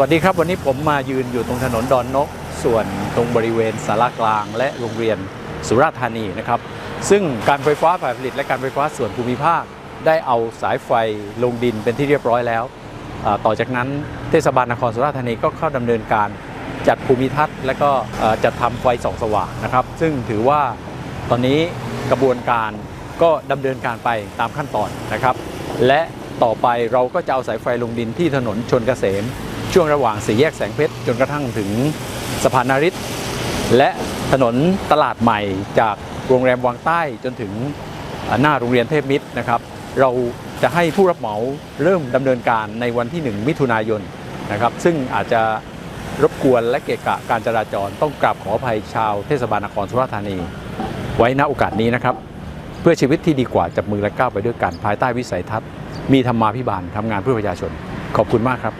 วัสดีครับ วันนี้ผมมายืนอยู่ตรงถนนดอนนก ส่วนตรงบริเวณสารกลาง และโรงเรียนสุราษฎร์ธานีนะครับ ซึ่งการไฟฟ้าฝ่ายผลิตและการไฟฟ้าส่วนภูมิภาค ได้เอาสายไฟลงดินเป็นที่เรียบร้อยแล้ว ต่อจากนั้นเทศบาลนครสุราษฎร์ธานีก็เข้าดำเนินการจัดภูมิทัศน์ และก็จัดทำไฟส่องสว่างนะครับ ซึ่งถือว่าตอนนี้กระบวนการก็ดำเนินการไปตามขั้นตอนนะครับ และต่อไปเราก็จะเอาสายไฟลงดินที่ถนนชนเกษม ช่วงระหว่างสี่แยกแสงเพชรจนกระทั่งถึงสะพานนาริศและถนนตลาดใหม่จากโรงแรมวังใต้จนถึงหน้าโรงเรียนเทพมิตรนะครับ เราจะให้ผู้รับเหมาเริ่มดำเนินการในวันที่ 1 มิถุนายนนะครับ ซึ่งอาจจะรบกวนและเกะกะการจราจรต้องกราบขออภัยชาวเทศบาลนครสุราษฎร์ธานี ไว้ณโอกาสนี้นะครับ เพื่อชีวิตที่ดีกว่าจับมือและก้าวไปด้วยกันภายใต้วิสัยทัศน์มีธรรมาภิบาลทำงานเพื่อประชาชน ขอบคุณมากครับ